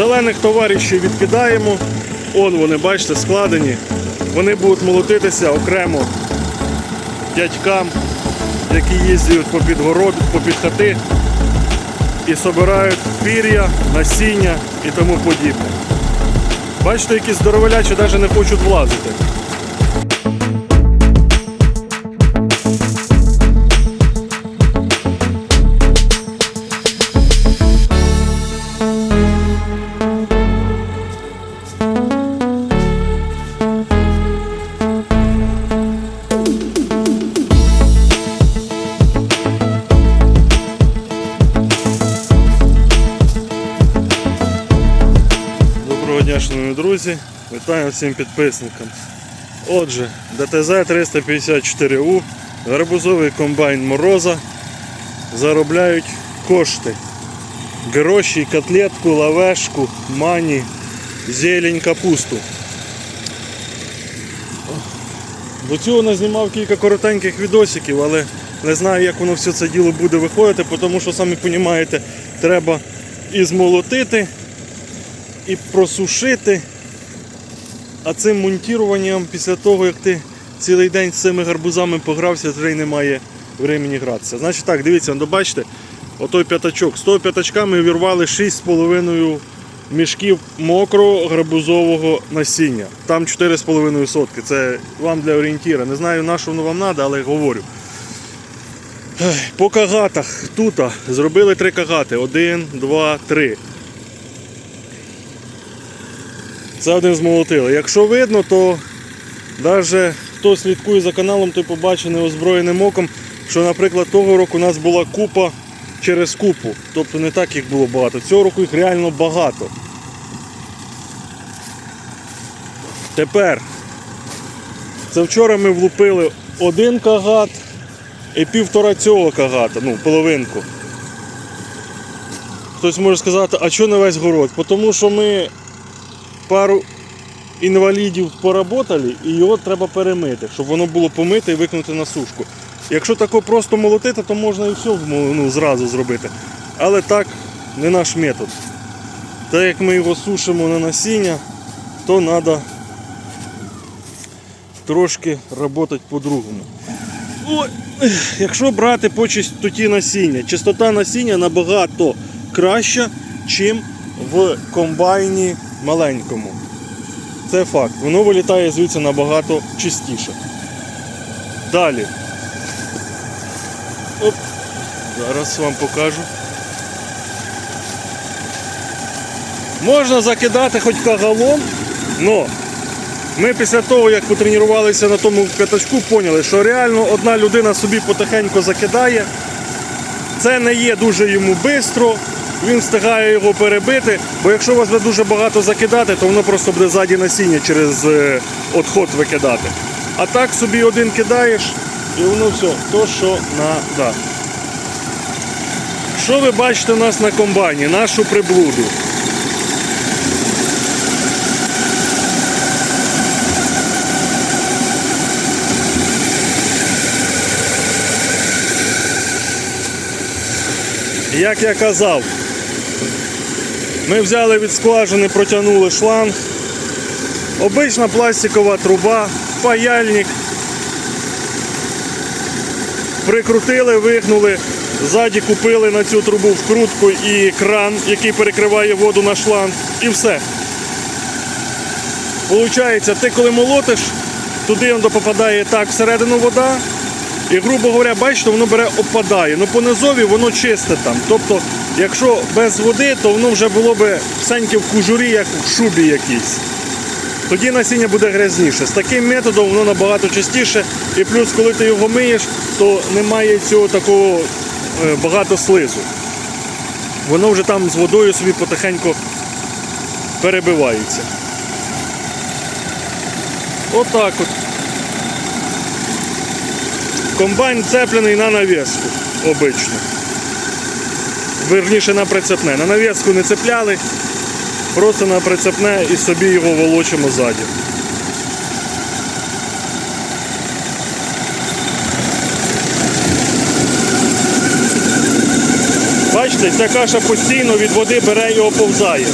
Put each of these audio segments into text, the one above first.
Зелених товаришів відкидаємо. Он вони, бачите, складені. Вони будуть молотитися окремо дядькам, які їздять по підгород, по під хати і собирають пір'я, насіння і тому подібне. Бачите, які здоровелячі навіть не хочуть влазити. Друзі. Вітаю всім підписникам. Отже, ДТЗ 354У, гарбузовий комбайн Мороза заробляють кошти. Гроші, котлетку, лавешку, мані, зелень, капусту. До цього назнімав кілька коротеньких відосиків, але не знаю, як воно все це діло буде виходити, тому що, самі розумієте, треба і змолотити, і просушити. А цим монтуванням після того, як ти цілий день з цими гарбузами погрався, вже й немає времени гратися. Значить так, дивіться, ну, бачите, отой п'ятачок. З того п'ятачка ми вірвали 6,5 мішків мокрого гарбузового насіння. Там 4,5 сотки. Це вам для орієнтіра. Не знаю, на що воно вам треба, але говорю. По кагатах тут зробили три кагати. Один, два, три. Це один змолотили. Якщо видно, то навіть хто слідкує за каналом, той побачить неозброєним оком, що, наприклад, того року у нас була купа через купу. Тобто не так їх було багато. Цього року їх реально багато. Тепер. Це вчора ми влупили один кагат і півтора цього кагата, ну, половинку. Хтось може сказати, а чого не весь город? Тому що ми пару інвалідів поработали і його треба перемити, щоб воно було помите і викинути на сушку. Якщо тако просто молотити, то можна і все ну, зразу зробити. Але так не наш метод. Так як ми його сушимо на насіння, то треба трошки працювати по-другому. Ой, Якщо брати по чистоті насіння, чистота насіння набагато краща, ніж в комбайні маленькому. Це факт. Воно вилітає звідси набагато чистіше. Далі. Оп. Зараз вам покажу. Можна закидати хоч кагалом, але ми після того, як потренувалися на тому п'ятачку, поняли, що реально одна людина собі потихеньку закидає. Це не є дуже йому швидко, він встигає його перебити, бо якщо вас дуже багато закидати, то воно просто буде ззаді насіння через е, отход викидати. А так собі один кидаєш і воно все, то що надо. Що ви бачите у нас на комбайні? Нашу приблуду. Як я казав, ми взяли від скважини, протягнули шланг, обична пластикова труба, паяльник, прикрутили, вигнули, ззаді купили на цю трубу вкрутку і кран, який перекриває воду на шланг, і все. Получається, ти коли молотиш, туди попадає так всередину вода, і, грубо говоря, бачите, воно бере опадає. Ну по низові воно чисте там. Тобто, якщо без води, то воно вже було би всеньке в кужурі, як в шубі якійсь. Тоді насіння буде грязніше. З таким методом воно набагато чистіше. І плюс, коли ти його миєш, то немає цього такого е, багато слизу. Воно вже там з водою собі потихеньку перебивається. Отак от. Комбайн цеплений на навіску обично. Верніше на прицепне. На навіску не цепляли, просто на прицепне і собі його волочимо ззаді. Бачите, ця каша постійно від води бере і оповзає.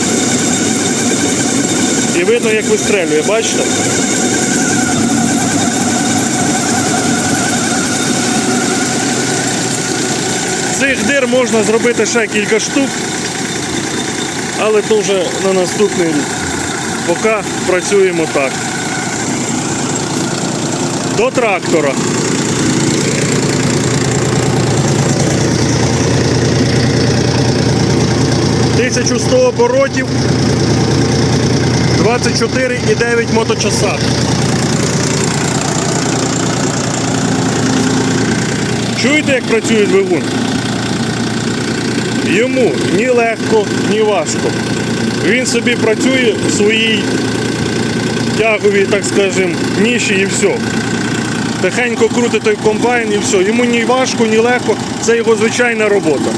І видно, як вистрелює, бачите? Цих дир можна зробити ще кілька штук, але то вже на наступний рік. Поки працюємо так. До трактора. Тисячу сто оборотів, 24,9 моточаса. Чуєте, як працює двигун? Йому ні легко, ні важко. Він собі працює в своїй тяговій, так скажемо, ніші і все. Тихенько крутить той комбайн і все. Йому ні важко, ні легко. Це його звичайна робота.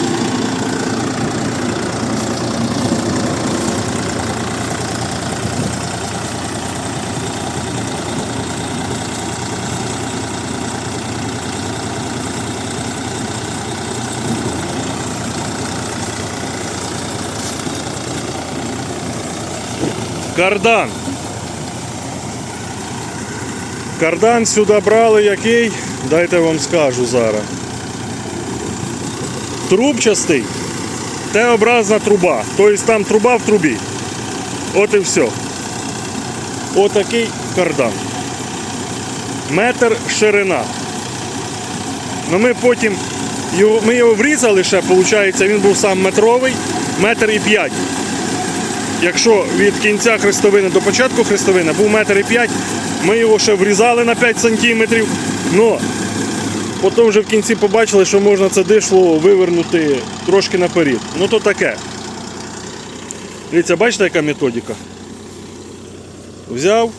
Кардан. Кардан сюди брали який, дайте вам скажу зараз. Трубчастий, Т-образна труба. Тобто там труба в трубі. От і все. Отакий кардан. Метр ширина. Ну ми потім його, ми його врізали ще, виходить, він був сам метровий, метр і п'ять. Якщо від кінця хрестовини до початку хрестовини був метр і п'ять, ми його ще врізали на 5 сантиметрів. Но потім вже в кінці побачили, що можна це дишло вивернути трошки наперед. Ну то таке. Дивіться, бачите, яка методика? Взяв.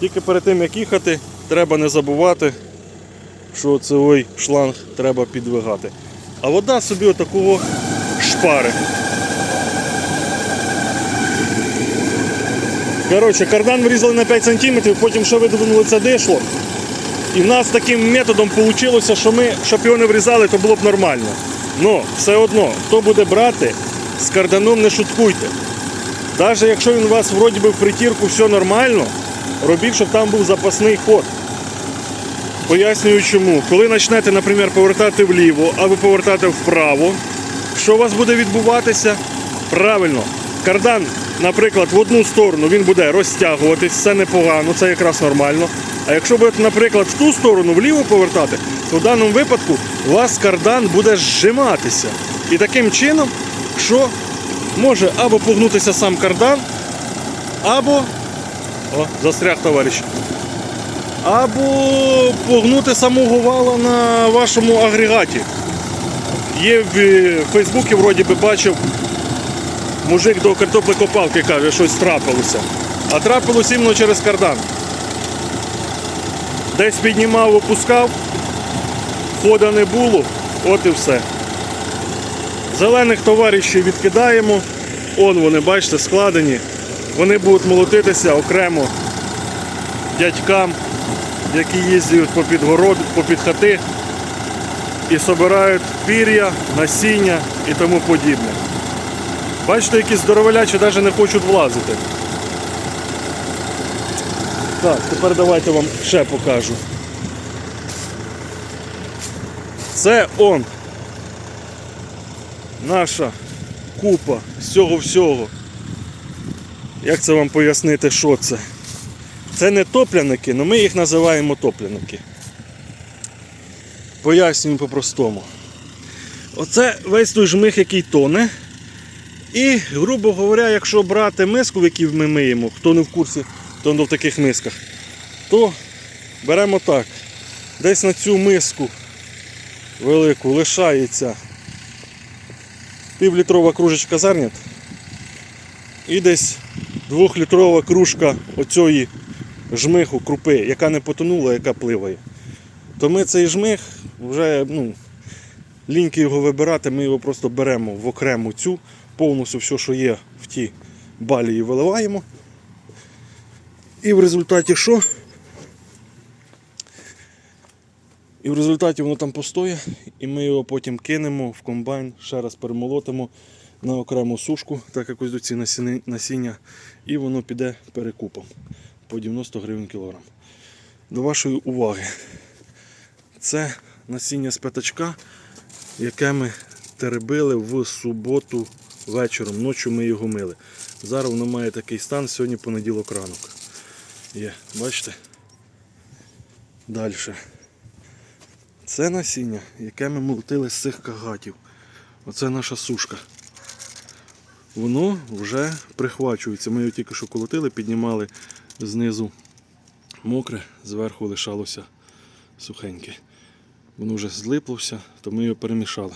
Тільки перед тим як їхати, треба не забувати, що цей шланг треба підвигати. А вода собі отакого шпари. Коротше, кардан вирізали на 5 см, потім ще видвинули це дишло. І в нас таким методом вийшло, що ми, щоб його не врізали, то було б нормально. Но все одно, хто буде брати, з карданом не шуткуйте. Навіть якщо він у вас вроді би в притірку все нормально, робіть, щоб там був запасний ход. Пояснюю чому. Коли почнете, наприклад, повертати вліво, а ви повертати вправо, що у вас буде відбуватися? Правильно, кардан, наприклад, в одну сторону він буде розтягуватись, це непогано, це якраз нормально. А якщо будете, наприклад, в ту сторону вліво повертати, то в даному випадку у вас кардан буде зжиматися. І таким чином, що може або погнутися сам кардан, або. О, застряг товариш. Або погнути самого вала на вашому агрегаті. Є в Фейсбуці, вроді би бачив, мужик до картоплекопалки каже, щось трапилося. А трапилось іменно через кардан. Десь піднімав, опускав, хода не було, от і все. Зелених товаришів відкидаємо. Он вони, бачите, складені. Вони будуть молотитися окремо дядькам, які їздять по під город, по хати і собирають пір'я, насіння і тому подібне. Бачите, які здоровелячі навіть не хочуть влазити. Так, тепер давайте вам ще покажу. Це он. Наша купа з цього всього. Як це вам пояснити, що це? Це не топляники, але ми їх називаємо топляники. Пояснюємо по-простому. Оце весь той жмих, який тоне. І, грубо говоря, якщо брати миску, в якій ми миємо, хто не в курсі, то в таких мисках, то беремо так. Десь на цю миску велику лишається півлітрова кружечка зернят і десь двохлітрова кружка оцієї жмиху крупи, яка не потонула, яка пливає. То ми цей жмих вже ну, ліньки його вибирати, ми його просто беремо в окрему цю, повністю все, що є в тій балії, виливаємо. І в результаті що? І в результаті воно там постоє, і ми його потім кинемо в комбайн, ще раз перемолотимо на окрему сушку, так як ось до ці насіння, і воно піде перекупом по 90 гривень кілограм. До вашої уваги, це насіння з п'ятачка, яке ми теребили в суботу вечором. Ночі ми його мили. Зараз воно має такий стан, сьогодні понеділок ранок. Є, бачите? Далі. Це насіння, яке ми молотили з цих кагатів. Оце наша сушка. Воно вже прихвачується. Ми його тільки що колотили, піднімали знизу мокре, зверху лишалося сухеньке. Воно вже злиплося, то ми його перемішали.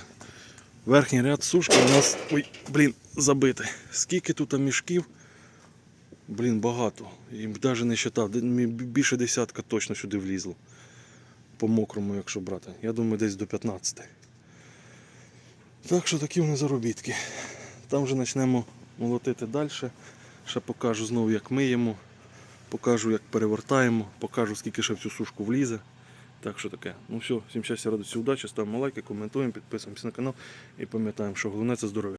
Верхній ряд сушки у нас ой, блін, забитий. Скільки тут мішків? Блін, багато. І навіть не вважав. Більше десятка точно сюди влізло. По мокрому, якщо брати. Я думаю, десь до 15. Так що такі вони заробітки. Там вже почнемо молотити далі. Ще покажу знову, як миємо, покажу, як перевертаємо, покажу, скільки ще в цю сушку влізе. Так що таке. Ну все, всім щастя, радості, удачі, ставимо лайки, коментуємо, підписуємося на канал і пам'ятаємо, що головне це здоров'я.